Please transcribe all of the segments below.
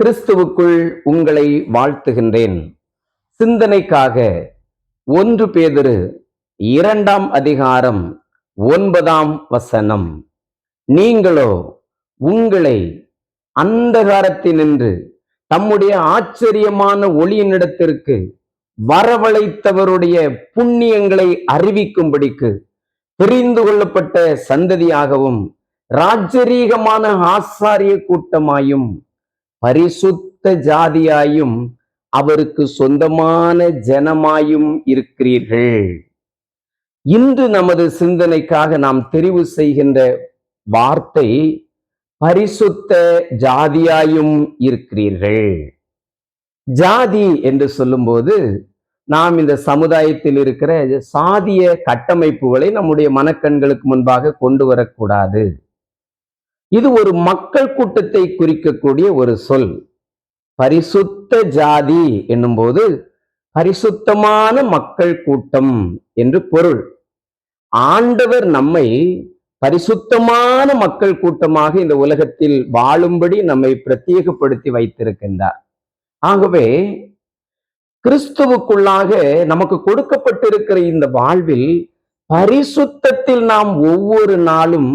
கிறிஸ்துவுக்குள் உங்களை வாழ்த்துகின்றேன். சிந்தனைக்காக ஒன்று பேதுரு இரண்டாம் அதிகாரம் ஒன்பதாம் வசனம். நீங்களோ உங்களை அந்தகாரத்தினின்று தம்முடைய ஆச்சரியமான ஒளியினிடத்திற்கு வரவழைத்தவருடைய புண்ணியங்களை அறிவிக்கும்படிக்கு பிரிந்து கொள்ளப்பட்ட சந்ததியாகவும் ராஜரீகமான ஆசாரிய கூட்டமாயும் பரிசுத்த ஜாதியாயும் அவருக்கு சொந்தமான ஜனமாயும் இருக்கிறீர்கள். இன்று நமது சிந்தனைக்காக நாம் தெரிவு செய்கின்ற வார்த்தை பரிசுத்த ஜாதியாயும் இருக்கிறீர்கள். ஜாதி என்று சொல்லும்போது நாம் இந்த சமுதாயத்தில் இருக்கிற சாதிய கட்டமைப்புகளை நம்முடைய மனக்கண்களுக்கு முன்பாக கொண்டு வரக்கூடாது. இது ஒரு மக்கள் கூட்டத்தை குறிக்கக்கூடிய ஒரு சொல். பரிசுத்த ஜாதி என்னும்போது பரிசுத்தமான மக்கள் கூட்டம் என்று பொருள். ஆண்டவர் நம்மை பரிசுத்தமான மக்கள் கூட்டமாக இந்த உலகத்தில் வாழும்படி நம்மை பிரத்யேகப்படுத்தி வைத்திருக்கின்றார். ஆகவே கிறிஸ்துவுக்குள்ளாக நமக்கு கொடுக்கப்பட்டிருக்கிற இந்த வாழ்வில் பரிசுத்தத்தில் நாம் ஒவ்வொரு நாளும்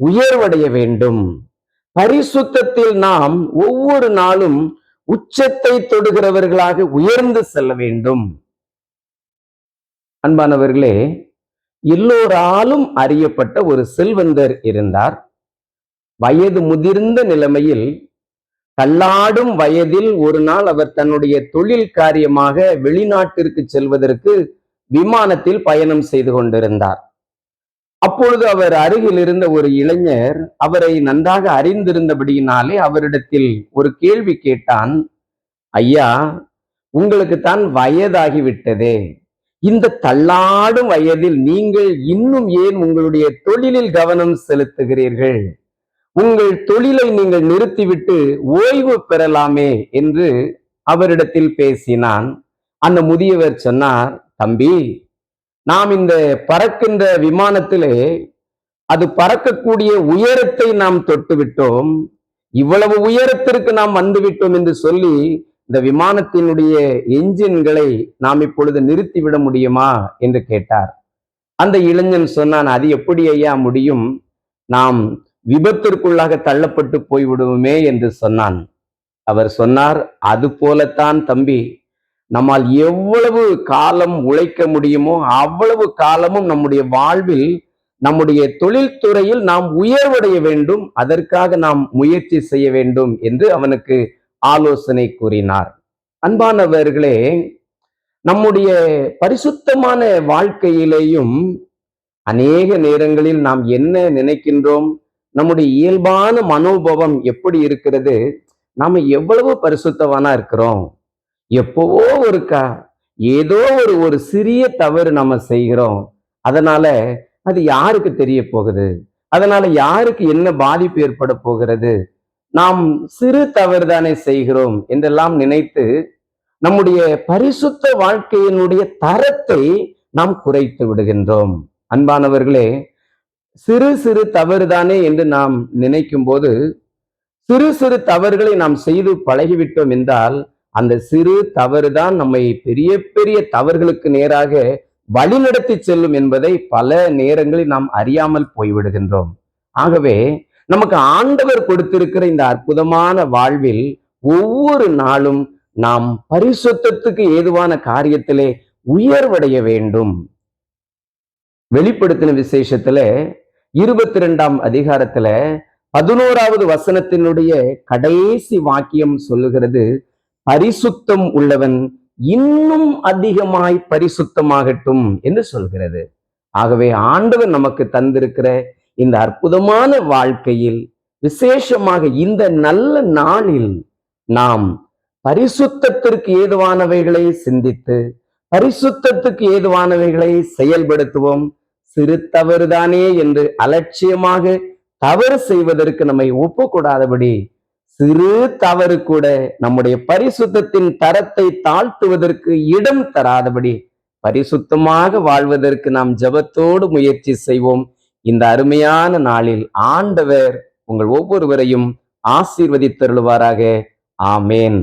உயர்வடைய வேண்டும். பரிசுத்தத்தில் நாம் ஒவ்வொரு நாளும் உச்சத்தை தொடுகிறவர்களாக உயர்ந்து செல்ல வேண்டும். அன்பானவர்களே எல்லோராலும் அறியப்பட்ட ஒரு செல்வந்தர் இருந்தார். வயது முதிர்ந்த நிலைமையில் தள்ளாடும் வயதில் ஒரு நாள் அவர் தன்னுடைய தொழில் காரியமாக வெளிநாட்டிற்கு செல்வதற்கு விமானத்தில் பயணம் செய்து கொண்டிருந்தார். அப்பொழுது அவர் அருகில் இருந்த ஒரு இளைஞர் அவரை நன்றாக அறிந்திருந்தபடியினாலே அவரிடத்தில் ஒரு கேள்வி கேட்டான். ஐயா உங்களுக்கு தான் வயதாகிவிட்டதே. இந்த தள்ளாடும் வயதில் நீங்கள் இன்னும் ஏன் உங்களுடைய தொழிலில் கவனம் செலுத்துகிறீர்கள்? உங்கள் தொழிலை நீங்கள் நிறுத்திவிட்டு ஓய்வு பெறலாமே என்று அவரிடத்தில் பேசினான். அந்த முதியவர் சொன்னார் தம்பி நாம் இந்த பறக்கின்ற விமானத்திலே அது பறக்கக்கூடிய உயரத்தை நாம் தொட்டு விட்டோம். இவ்வளவு உயரத்திற்கு நாம் வந்துவிட்டோம் என்று சொல்லி இந்த விமானத்தினுடைய என்ஜின்களை நாம் இப்பொழுது நிறுத்திவிட முடியுமா என்று கேட்டார். அந்த இளைஞன் சொன்னான் அது எப்படி ஐயா முடியும்? நாம் விபத்திற்குள்ளாக தள்ளப்பட்டு போய்விடுவோமே என்று சொன்னான். அவர் சொன்னார் அது போலத்தான் தம்பி நம்மால் எவ்வளவு காலம் உழைக்க முடியுமோ அவ்வளவு காலமும் நம்முடைய வாழ்வில் நம்முடைய தொழில்துறையில் நாம் உயர்வடைய வேண்டும் அதற்காக நாம் முயற்சி செய்ய வேண்டும் என்று அவனுக்கு ஆலோசனை கூறினார். அன்பானவர்களே நம்முடைய பரிசுத்தமான வாழ்க்கையிலேயும் அநேக நேரங்களில் நாம் என்ன நினைக்கின்றோம்? நம்முடைய இயல்பான மனோபவம் எப்படி இருக்கிறது? நாம எவ்வளவு பரிசுத்தவானா இருக்கிறோம்? எப்பவோ ஒருக்கா ஏதோ ஒரு ஒரு சிறிய தவறு நம்ம செய்கிறோம். அதனால அது யாருக்கு தெரிய போகுது? அதனால யாருக்கு என்ன பாதிப்பு ஏற்பட போகிறது? நாம் சிறு தவறு தானே செய்கிறோம் என்றெல்லாம் நினைத்து நம்முடைய பரிசுத்த வாழ்க்கையினுடைய தரத்தை நாம் குறைத்து விடுகின்றோம். அன்பானவர்களே சிறு சிறு தவறு தானே என்று நாம் நினைக்கும் போது சிறு சிறு தவறுகளை நாம் செய்து பழகிவிட்டோம் என்றால் அந்த சிறு தவறு தான் நம்மை பெரிய பெரிய தவறுகளுக்கு நேராக வழிநடத்தி செல்லும் என்பதை பல நேரங்களில் நாம் அறியாமல் போய்விடுகின்றோம். ஆகவே நமக்கு ஆண்டவர் கொடுத்திருக்கிற இந்த அற்புதமான வாழ்வில் ஒவ்வொரு நாளும் நாம் பரிசுத்தத்துக்கு ஏதுவான காரியத்திலே உயர்வடைய வேண்டும். வெளிப்படுத்தின விசேஷத்துல இருபத்தி ரெண்டாம் அதிகாரத்துல பதினோராவது வசனத்தினுடைய கடைசி வாக்கியம் சொல்லுகிறது. பரிசுத்தம் உள்ளவன் இன்னும் அதிகமாய் பரிசுத்தமாகட்டும் என்று சொல்கிறது. ஆகவே ஆண்டவர் நமக்கு தந்திருக்கிற இந்த அற்புதமான வாழ்க்கையில் விசேஷமாக இந்த நல்ல நாளில் நாம் பரிசுத்தத்திற்கு ஏதுவானவைகளை சிந்தித்து பரிசுத்தத்துக்கு ஏதுவானவைகளை செயல்படுத்துவோம். சிறு தவறுதானே என்று அலட்சியமாக தவறு செய்வதற்கு நம்மை ஒப்புக்கூடாதபடி சிறு தவறு கூட நம்முடைய பரிசுத்தத்தின் தரத்தை தாழ்த்துவதற்கு இடம் தராதபடி பரிசுத்தமாக வாழ்வதற்கு நாம் ஜெபத்தோடு முயற்சி செய்வோம். இந்த அருமையான நாளில் ஆண்டவர் உங்கள் ஒவ்வொருவரையும் ஆசீர்வதித்தருள்வாராக. ஆமேன்.